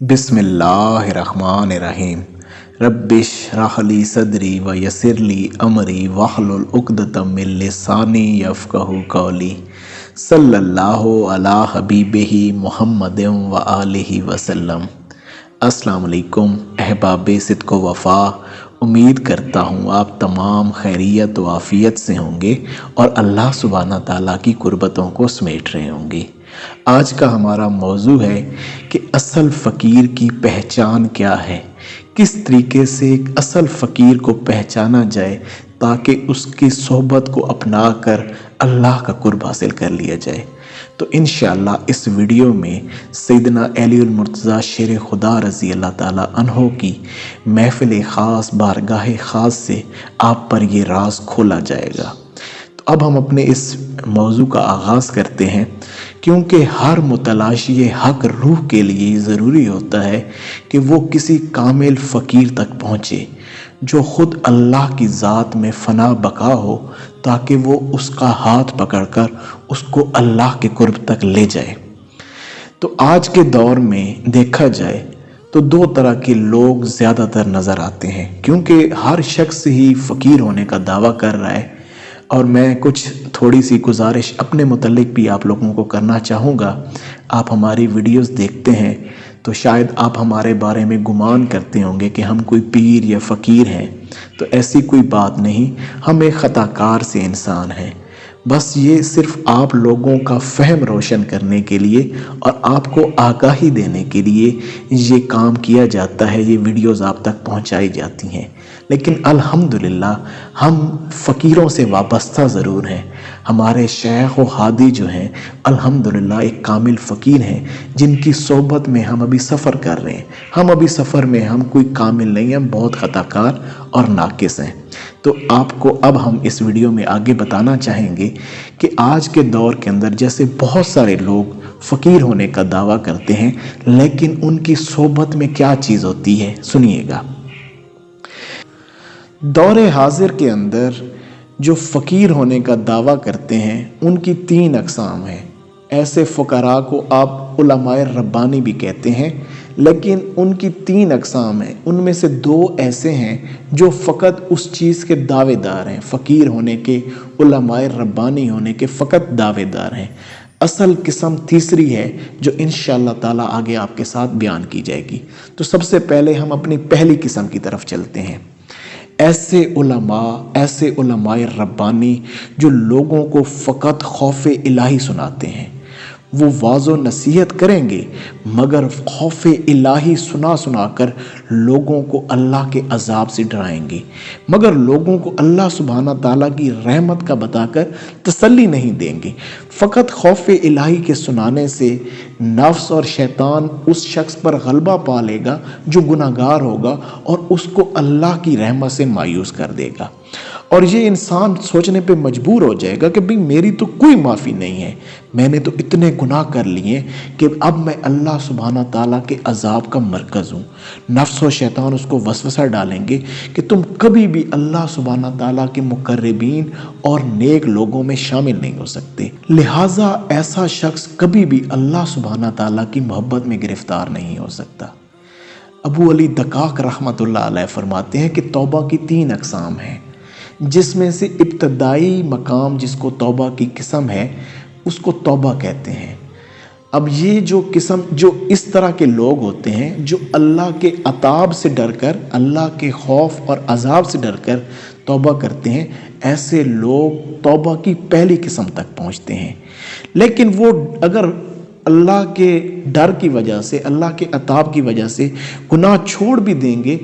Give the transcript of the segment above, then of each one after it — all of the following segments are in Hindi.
बिस्मिल्लाहिर्रहमानिर्रहीम। रब्बिश राहली सदरी व यसरली अमरी वाहलुल उक़दतम मिन लिसानी यफ़क़हु कौली। सल्लल्लाहु अला हबीबिही मुहम्मदिम व आलिहि वसल्लम। अस्सलाम अहबाब सिद्क वफ़ा। उम्मीद करता हूँ आप तमाम खैरियत व आफ़ियत से होंगे और अल्लाह सुबहाना ताला की कुर्बतों को समेट रहे होंगे। आज का हमारा मौजू है कि असल फ़कीर की पहचान क्या है। किस तरीके से एक असल फ़कीर को पहचाना जाए ताकि उसकी सोहबत को अपना कर अल्लाह का कुर्ब हासिल कर लिया जाए। तो इन इस वीडियो में सैदना अलीमरतज़ा शेर खुदा रज़ी अल्लाह ताला की महफ़िल ख़ास, बारगाह ख़ास से आप पर ये राज खोला जाएगा। तो अब हम अपने इस मौजू का आगाज़ करते हैं। क्योंकि हर मुतलाशी हक रूह के लिए ज़रूरी होता है कि वो किसी कामिल फ़कीर तक पहुँचे, जो ख़ुद अल्लाह की ज़ात में फ़ना बका हो, ताकि वो उसका हाथ पकड़कर उसको अल्लाह के कुर्ब तक ले जाए। तो आज के दौर में देखा जाए तो दो तरह के लोग ज़्यादातर नज़र आते हैं, क्योंकि हर शख्स ही फ़कीर होने का दावा कर रहा है और मैं कुछ थोड़ी सी गुजारिश अपने मतलब भी आप लोगों को करना चाहूँगा। आप हमारी वीडियोस देखते हैं तो शायद आप हमारे बारे में गुमान करते होंगे कि हम कोई पीर या फ़कीर हैं। तो ऐसी कोई बात नहीं, हम एक ख़ताकार से इंसान हैं। बस ये सिर्फ़ आप लोगों का फहम रोशन करने के लिए और आपको आगाही देने के लिए ये काम किया जाता है, ये वीडियोस आप तक पहुंचाई जाती हैं। लेकिन अल्हम्दुलिल्लाह, हम फ़कीरों से वाबस्ता ज़रूर हैं। हमारे शेख व हादी जो हैं, अल्हम्दुलिल्लाह एक कामिल फ़कीर हैं, जिनकी सोबत में हम अभी सफ़र कर रहे हैं। हम अभी सफ़र में हम कोई कामिल नहीं हैं बहुत ख़ताकार और नाकिस हैं। तो आपको अब हम इस वीडियो में आगे बताना चाहेंगे कि आज के दौर के अंदर जैसे बहुत सारे लोग फ़कीर होने का दावा करते हैं, लेकिन उनकी सोबत में क्या चीज़ होती है, सुनिएगा। दौर हाजिर के अंदर जो फ़कीर होने का दावा करते हैं, उनकी तीन अकसाम हैं। ऐसे फ़करा को आप उलमाए रब्बानी भी कहते हैं, लेकिन उनकी तीन अकसाम हैं। उनमें से दो ऐसे हैं जो फ़कत उस चीज़ के दावेदार हैं। फ़कीर होने के, उलमाए रब्बानी होने के फ़कत दावेदार हैं। असल किस्म तीसरी है, जो इन ताला आगे आपके साथ बयान की जाएगी। तो सबसे पहले हम अपनी पहली किस्म की तरफ़ चलते हैं। ऐसे उलमा ऐसे उलमाए रब्बानी जो लोगों को फ़कत खौफ इलाही सुनाते हैं। वो वाजो नसीहत करेंगे, मगर खौफ इलाही सुना सुना कर लोगों को अल्लाह के अजाब से डराएँगे। मगर लोगों को अल्लाह सुबहाना ताला की रहमत का बताकर तसल्ली नहीं देंगे। फ़कत खौफ इलाही के सुनाने से नफ्स और शैतान उस शख्स पर गलबा पा लेगा जो गुनागार होगा और उसको अल्लाह की रहमत से मायूस कर देगा। और ये इंसान सोचने पे मजबूर हो जाएगा कि भाई मेरी तो कोई माफ़ी नहीं है। मैंने तो इतने गुनाह कर लिए कि अब मैं अल्लाह सुबहाना ताला के अजाब का मरकज़ हूँ। नफ्स व शैतान उसको वसवसा डालेंगे कि तुम कभी भी अल्लाह सुबहाना ताला के मुकर्रबीन और नेक लोगों में शामिल नहीं हो सकते। लिहाजा ऐसा शख्स कभी भी अल्लाह सुबहाना ताला की मोहब्बत में गिरफ़्तार नहीं हो सकता। अबू अली दकाक रहमत फरमाते हैं कि तोबा की तीन अकसाम हैं। जिसमें से इब्तदाई मकाम जिसको तौबा की किस्म है, उसको तौबा कहते हैं। अब ये जो किस्म, जो इस तरह के लोग होते हैं, जो अल्लाह के अताब से डर कर अल्लाह के खौफ और अजाब से डर कर तौबा करते हैं, ऐसे लोग तौबा की पहली किस्म तक पहुँचते हैं। लेकिन वो अगर अल्लाह के डर की वजह से, अल्लाह के अताब की वजह से गुनाह छोड़ भी देंगे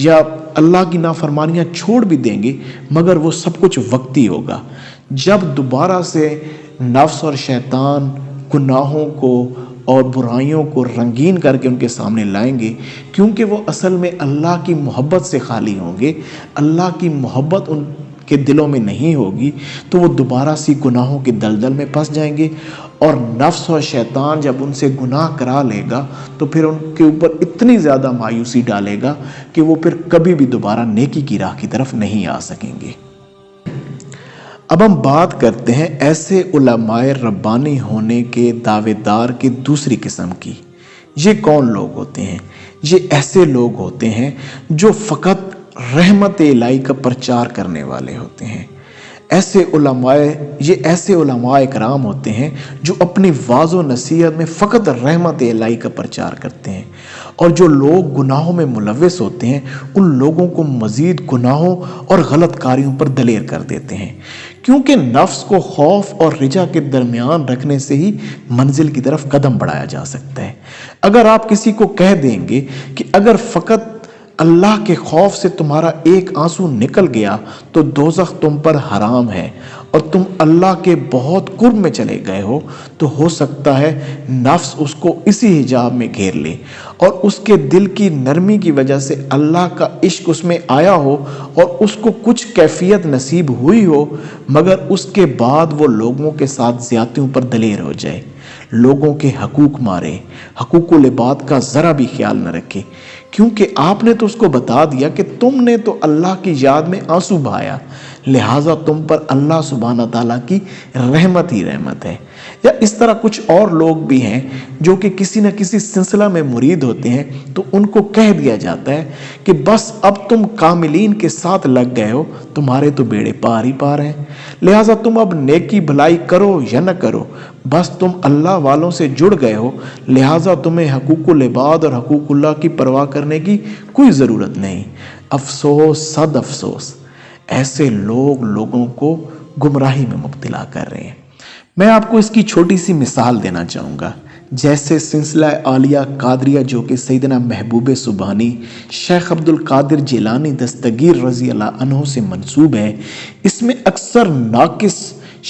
या अल्लाह की नाफरमानियाँ छोड़ भी देंगे, मगर वो सब कुछ वक्ती होगा। जब दोबारा से नफ्स और शैतान गुनाहों को और बुराइयों को रंगीन करके उनके सामने लाएँगे, क्योंकि वो असल में अल्लाह की मोहब्बत से खाली होंगे, अल्लाह की मोहब्बत उनके दिलों में नहीं होगी तो वो दोबारा सी गुनाहों के दलदल में फंस जाएँगे और नफ्स और शैतान जब उनसे गुनाह करा लेगा तो फिर उनके ऊपर इतनी ज़्यादा मायूसी डालेगा कि वो फिर कभी भी दोबारा नेकी की राह की तरफ़ नहीं आ सकेंगे। अब हम बात करते हैं ऐसे उलमाए रब्बानी होने के दावेदार की दूसरी किस्म की। ये कौन लोग होते हैं? ये ऐसे लोग होते हैं जो फ़कत रहमत इलाई का प्रचार करने वाले होते हैं। ऐसे उलमाए, ये ऐसे उलमाए कराम होते हैं जो अपनी वाजो नसीहत में फ़कत रहमत इलाई का प्रचार करते हैं। और जो लोग गुनाहों में मुलविस होते हैं, उन लोगों को मज़ीद गुनाहों और गलत कार्यों पर दलेर कर देते हैं। क्योंकि नफ्स को खौफ और रिजा के दरमियान रखने से ही मंजिल की तरफ़ कदम बढ़ाया जा सकता है। अगर आप किसी को कह देंगे कि अगर फ़कत अल्लाह के खौफ से तुम्हारा एक आँसू निकल गया तो दोजख तुम पर हराम है। और तुम अल्लाह के बहुत कुर्ब में चले गए हो तो हो सकता है नफ्स उसको इसी हिजाब में घेर ले। और उसके दिल की नरमी की वजह से अल्लाह का इश्क उसमें आया हो, और उसको कुछ कैफियत नसीब हुई हो, मगर उसके बाद वो लोगों के साथ ज़्यादतियों पर दलेर हो जाए। लोगों के हकूक मारे हकूक लिबाद का ज़रा भी ख्याल न रखे। क्योंकि आपने तो उसको बता दिया कि तुमने तो अल्लाह की याद में आँसू बहाया। लिहाजा तुम पर अल्लाह सुबहाना ताला की रहमत ही रहमत है। या इस तरह कुछ और लोग भी हैं जो कि किसी न किसी सिलसिला में मुरीद होते हैं तो उनको कह दिया जाता है कि बस अब तुम कामिलीन के साथ लग गए हो, तुम्हारे तो बेड़े पार ही पार हैं। लिहाजा तुम अब नेकी भलाई करो या न करो बस तुम अल्लाह वालों से जुड़ गए हो, लिहाजा तुम्हें हकूक़ लिबाद और हकूक़ुल्लाह की परवाह करने की कोई ज़रूरत नहीं। अफसोस सद अफसोस ऐसे लोग लोगों को गुमराही में मुब्तला कर रहे हैं। मैं आपको इसकी छोटी सी मिसाल देना चाहूँगा। जैसे सिलसिला आलिया कादरिया, जो कि सैदना महबूब सुबहानी, शेख अब्दुल कादिर जिलानी दस्तगीर रज़ी अल्लाह से मंसूब है, इसमें अक्सर नाकिस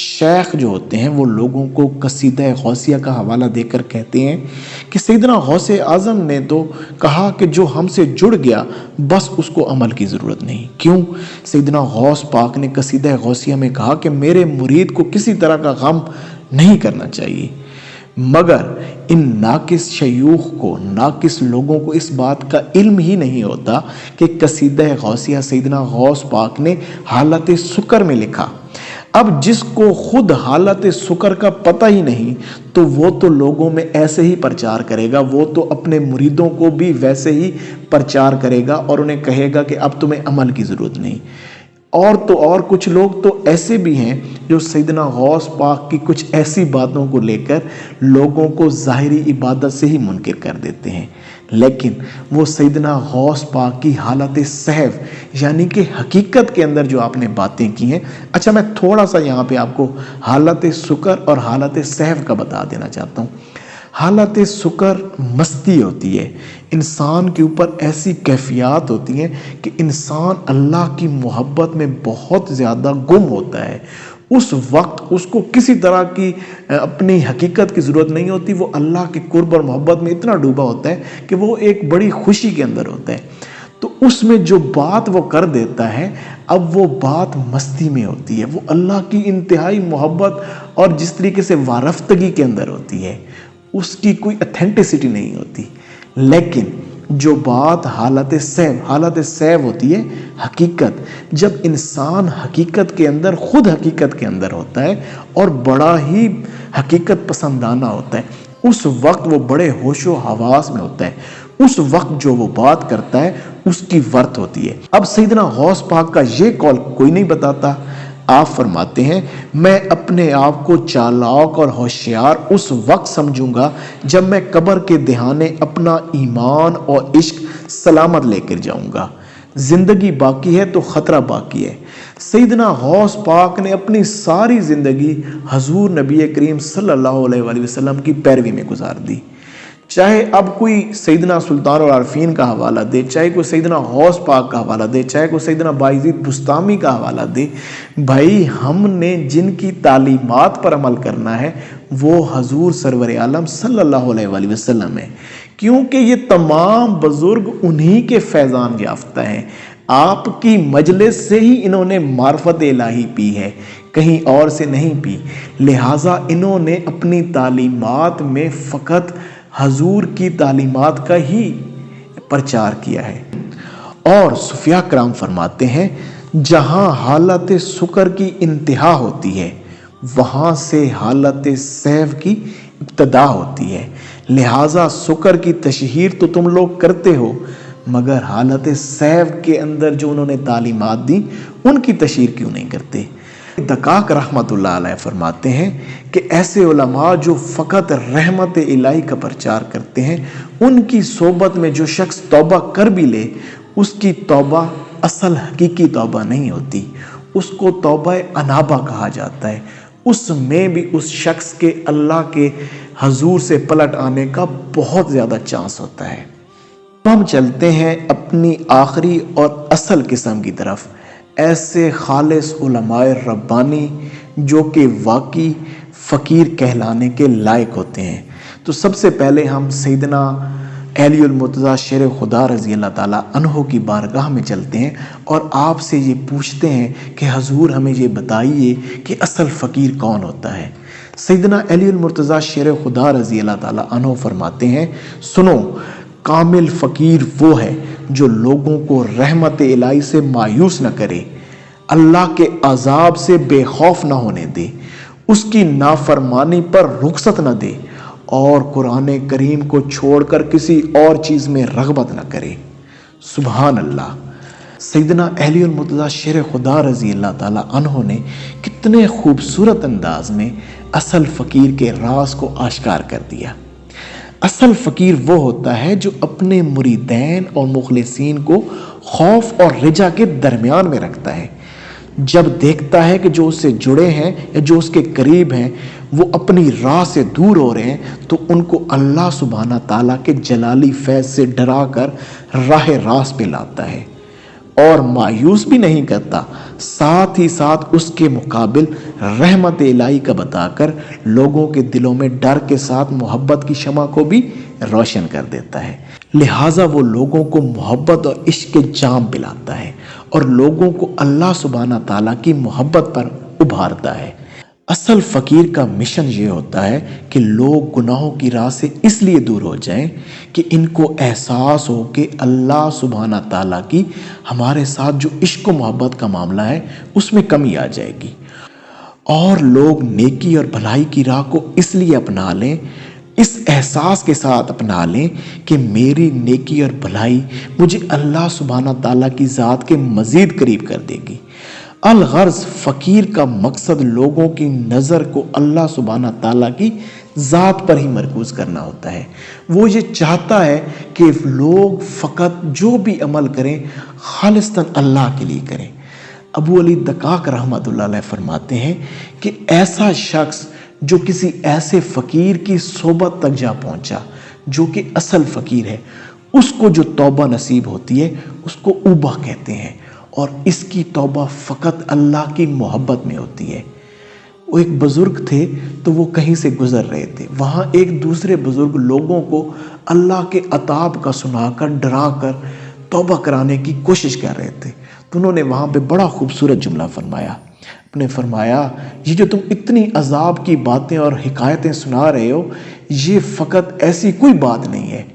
शेख जो होते हैं, वो लोगों को कसीद गौसिया का हवाला देकर कहते हैं कि सैदना गौस आज़म ने तो कहा कि जो हमसे जुड़ गया, बस उसको अमल की ज़रूरत नहीं। क्यों? सैदना गौस पाक ने कसीद गौसिया में कहा कि मेरे मुरीद को किसी तरह का गम नहीं करना चाहिए। मगर इन नाकिस शयूख को, नाकिस लोगों को इस बात का इल्म ही नहीं होता कि कसीद गौसिया सैदना गौस पाक ने हालत सुकर में लिखा। अब जिसको खुद हालत शुक्र का पता ही नहीं तो वो तो लोगों में ऐसे ही प्रचार करेगा, वो तो अपने मुरीदों को भी वैसे ही प्रचार करेगा और उन्हें कहेगा कि अब तुम्हें अमल की ज़रूरत नहीं। और तो और कुछ लोग तो ऐसे भी हैं जो सैदना गौस पाक की कुछ ऐसी बातों को लेकर लोगों को ज़ाहरी इबादत से ही मुनकर कर देते हैं। लेकिन वो सैदना गौस पाक की हालत सहव, यानी कि हकीकत के अंदर जो आपने बातें की हैं। अच्छा मैं थोड़ा सा यहाँ पे आपको हालत शुक्र और हालत सहव का बता देना चाहता हूँ। हालत शुक्र मस्ती होती है। इंसान के ऊपर ऐसी कैफियत होती हैं कि इंसान अल्लाह की मोहब्बत में बहुत ज़्यादा गुम होता है। उस वक्त उसको किसी तरह की अपनी हकीकत की ज़रूरत नहीं होती। वो अल्लाह की कुर्ब और मोहब्बत में इतना डूबा होता है कि वो एक बड़ी खुशी के अंदर होता है। तो उसमें जो बात वो कर देता है, अब वो बात मस्ती में होती है। वो अल्लाह की इंतहाई मोहब्बत और जिस तरीके से वारफ्तगी के अंदर होती है, उसकी कोई अथेंटिसिटी नहीं होती। लेकिन जो बात हालत सैब हालत सैब होती है हकीकत। जब इंसान हकीकत के अंदर, खुद हकीकत के अंदर होता है और बड़ा ही हकीकत पसंदाना होता है, उस वक्त वो बड़े होशो हवास में होता है। उस वक्त जो वो बात करता है, उसकी वर्थ होती है। अब सईदना गौस पाक का ये कॉल कोई नहीं बताता। आप फरमाते हैं, मैं अपने आप को चालाक और होशियार उस वक्त समझूँगा जब मैं कब्र के दहाने अपना ईमान और इश्क सलामत लेकर जाऊँगा। ज़िंदगी बाकी है तो ख़तरा बाकी है। सईदना हौस पाक ने अपनी सारी ज़िंदगी हजूर नबी करीम सल्लल्लाहु अलैहि वसल्लम की पैरवी में गुजार दी। चाहे अब कोई सईदना सुल्तान और आरफीन का हवाला दे, चाहे कोई सईदना हौस पाक का हवाला दे, चाहे कोई सईदना बाईजीद बुस्तामी का हवाला दे, भाई हमने जिनकी तालीमात पर अमल करना है, वो हजूर सरवर आलम सल्लल्लाहु अलैहि वसल्लम है। क्योंकि ये तमाम बुज़ुर्ग उन्हीं के फैज़ान याफ्ता हैं। आपकी मजलिस से ही इन्होंने मार्फत इलाही पी है, कहीं और से नहीं पी। लिहाजा इन्होंने अपनी तालीमात में फ़कत हजूर की तालीमत का ही प्रचार किया है। और सुफिया कराम फरमाते हैं, जहाँ हालत शुक्र की इंतहा होती है, वहाँ से हालत सैफ की इब्तदा होती है। लिहाजा शुक्र की तशहर तो तुम लोग करते हो, मगर हालत सैब के अंदर जो उन्होंने तालीमात दी, उनकी तशहर क्यों नहीं करते? दकाक रहमत फरमाते हैं कि ऐसे उलमा जो फ़कत रहमत इलाही का प्रचार करते हैं, उनकी सोबत में जो शख्स तौबा कर भी ले, उसकी तौबा असल हकीकी तौबा नहीं होती। उसको तौबा अनाबा कहा जाता है। उसमें भी उस शख्स के अल्लाह के हजूर से पलट आने का बहुत ज़्यादा चांस होता है। तो हम चलते हैं अपनी आखिरी और असल किस्म की तरफ़। ऐसे खालिस उलमाए रब्बानी जो कि वाकई फ़कीर कहलाने के लायक होते हैं। तो सबसे पहले हम सैदना अलीमतज़ा शेर खुदा रज़ी अल्लाह अनहो की बारगाह में चलते हैं और आपसे ये पूछते हैं कि हजूर हमें ये बताइए कि असल फ़कीर कौन होता है। सैदना अलीमतज़ा शेर खुदा रज़ी अल्लाह अनहो फरमाते हैं, सुनो, कामिल फ़कीर वो है जो लोगों को रहमत इलाई से मायूस न करे, अल्लाह के अजाब से बेखौफ न होने दे, उसकी नाफरमानी पर रुखसत न दे और कुरान करीम को छोड़कर किसी और चीज़ में रगबत न करे। सुबहान अल्लाह सैदना अहलीमतज़ा शेर खुदा रज़ी अल्लाह ताला ने कितने खूबसूरत अंदाज में असल फ़कीर के राज को आश्कार कर दिया। असल फ़कीर वो होता है जो अपने मुरीदैन और मुखलसिन को खौफ और रजा के दरमियान में रखता है। जब देखता है कि जो उससे जुड़े हैं या जो उसके करीब हैं, वो अपनी राह से दूर हो रहे हैं तो उनको अल्लाह सुबहाना ताला के जलाली फैज से डरा कर राह रास पे लाता है। और मायूस भी नहीं करता। साथ ही साथ उसके मुकाबिल रहमत इलाही का बताकर लोगों के दिलों में डर के साथ मोहब्बत की शमा को भी रोशन कर देता है। लिहाजा वो लोगों को मोहब्बत और इश्क के जाम पिलाता है और लोगों को अल्लाह सुबहाना ताला की मोहब्बत पर उभारता है। असल फ़कीर का मिशन ये होता है कि लोग गुनाहों की राह से इसलिए दूर हो जाएँ कि इनको एहसास हो कि अल्लाह सुबहाना ताला की हमारे साथ जो इश्क मोहब्बत का मामला है, उसमें कमी आ जाएगी। और लोग नेकी और भलाई की राह को इसलिए अपना लें, इस एहसास के साथ अपना लें कि मेरी नेकी और भलाई मुझे अल्लाह सुबहाना ताला की ज़ात के मज़ीद करीब कर देगी। अलगर्ज फ़कीर का मकसद लोगों की नज़र को अल्लाह सुबहाना ताला की ज़ात पर ही मरकूज़ करना होता है। वो ये चाहता है कि लोग फ़कत जो भी अमल करें खालिस्ता अल्लाह के लिए करें। अबू अली दकाक रहमत फरमाते हैं कि ऐसा शख्स जो किसी ऐसे फ़कीर की सोबत तक जा पहुँचा, जो कि असल फ़कीर है, उसको जो तौबा नसीब होती है, उसको उबा कहते हैं। और इसकी तौबा फ़कत अल्लाह की मोहब्बत में होती है। वो एक बुज़ुर्ग थे तो वो कहीं से गुज़र रहे थे। वहाँ एक दूसरे बुज़ुर्ग लोगों को अल्लाह के अताब का सुनाकर डरा कर तौबा कराने की कोशिश कर रहे थे। तो उन्होंने वहाँ पे बड़ा खूबसूरत जुमला फरमाया। अपने फरमाया, ये जो तुम इतनी अजाब की बातें और हिकायतें सुना रहे हो, ये फ़कत ऐसी कोई बात नहीं है।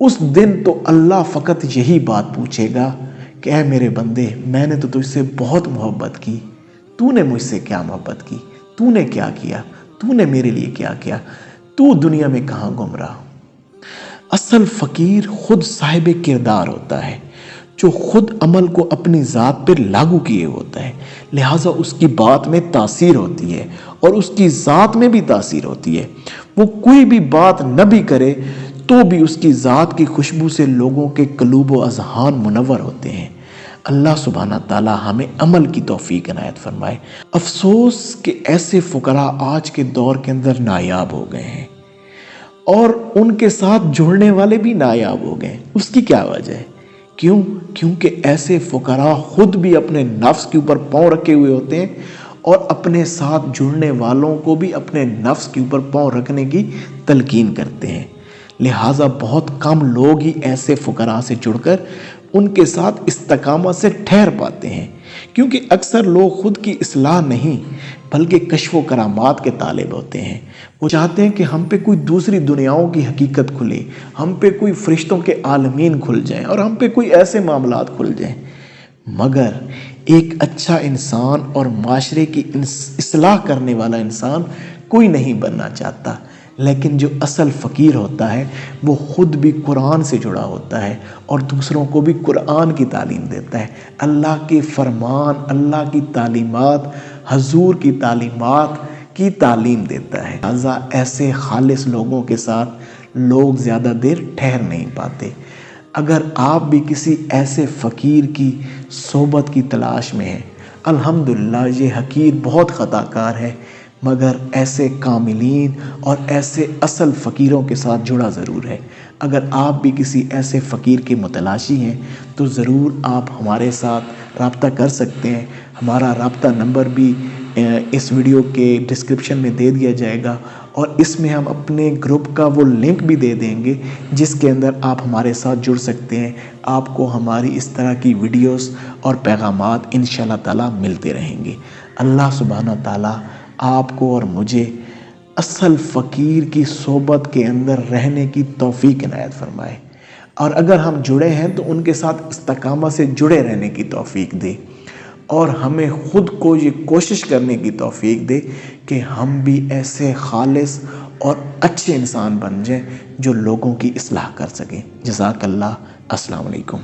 उस दिन तो अल्लाह फ़कत यही बात पूछेगा कि, ऐ मेरे बंदे, मैंने तो तुझसे बहुत मोहब्बत की। तूने मुझसे क्या मोहब्बत की? तूने क्या किया? तूने मेरे लिए क्या किया? तू दुनिया में कहाँ घूम रहा? असल फ़कीर खुद साहिब किरदार होता है, जो खुद अमल को अपनी ज़ात पर लागू किए होता है। लिहाजा उसकी बात में तासीर होती है और उसकी ज़ात में भी तासीर होती है। वो कोई भी बात न भी करे तो भी उसकी ज़ात की खुशबू से लोगों के कलूब व अजहान मुनवर होते हैं। अल्लाह सुबहाना ताला हमें अमल की तोफ़ी अनायत फरमाए। अफसोस के ऐसे फ़ुकरा आज के दौर के अंदर नायाब हो गए हैं और उनके साथ जुड़ने वाले भी नायाब हो गए। उसकी क्या वजह? है क्यों? क्योंकि ऐसे फ़ुकरा खुद भी अपने नफ्स के ऊपर पाँव रखे हुए होते हैं और अपने साथ जुड़ने वालों को भी अपने नफ्स के ऊपर पाँव रखने की तलकीन करते हैं। लिहाजा बहुत कम लोग ही ऐसे फ़ुकरा से जुड़कर उनके साथ इस्तकामत से ठहर पाते हैं, क्योंकि अक्सर लोग खुद की असलाह नहीं, बल्कि कशफ करामात के तालब होते हैं। वो चाहते हैं कि हम पे कोई दूसरी दुनियाओं की हकीकत खुले, हम पे कोई फरिश्तों के आलमीन खुल जाएँ और हम पे कोई ऐसे मामला खुल जाएँ। मगर एक अच्छा इंसान और माशरे की असलाह करने वाला इंसान कोई नहीं बनना चाहता। लेकिन जो असल फ़कीर होता है, वो ख़ुद भी कुरान से जुड़ा होता है और दूसरों को भी कुरान की तालीम देता है। अल्लाह के फरमान, अल्लाह की तालीमत, हजूर की तालीमत की तालीम देता है। लिहाजा ऐसे खालिस लोगों के साथ लोग ज़्यादा देर ठहर नहीं पाते। अगर आप भी किसी ऐसे फ़कीर की सोबत की तलाश में हैं, अल्हम्दुलिल्लाह, ये हकीर बहुत ख़ताकार है। मगर ऐसे कामिलीन और ऐसे असल फ़कीरों के साथ जुड़ा ज़रूर है। अगर आप भी किसी ऐसे फ़कीर के मतलाशी हैं तो ज़रूर आप हमारे साथ रबता कर सकते हैं। हमारा रबता नंबर भी इस वीडियो के डिस्क्रिप्शन में दे दिया जाएगा और इसमें हम अपने ग्रुप का वो लिंक भी दे देंगे, जिसके अंदर आप हमारे साथ जुड़ सकते हैं। आपको हमारी इस तरह की वीडियोस और पैगाम इन ताला मिलते रहेंगे। अल्लाह सुबहाना ताला आपको और मुझे असल फ़कीर की सोबत के अंदर रहने की तोफ़ी इनायत फरमाए। और अगर हम जुड़े हैं तो उनके साथ इस्तकामा से जुड़े रहने की तोफ़ी दे। और हमें ख़ुद को ये कोशिश करने की तोफ़ी दे कि हम भी ऐसे खालिस और अच्छे इंसान बन जाएँ, जो लोगों की असलाह कर सकें। जजाकल्ला अस्सलाम वालेकुम।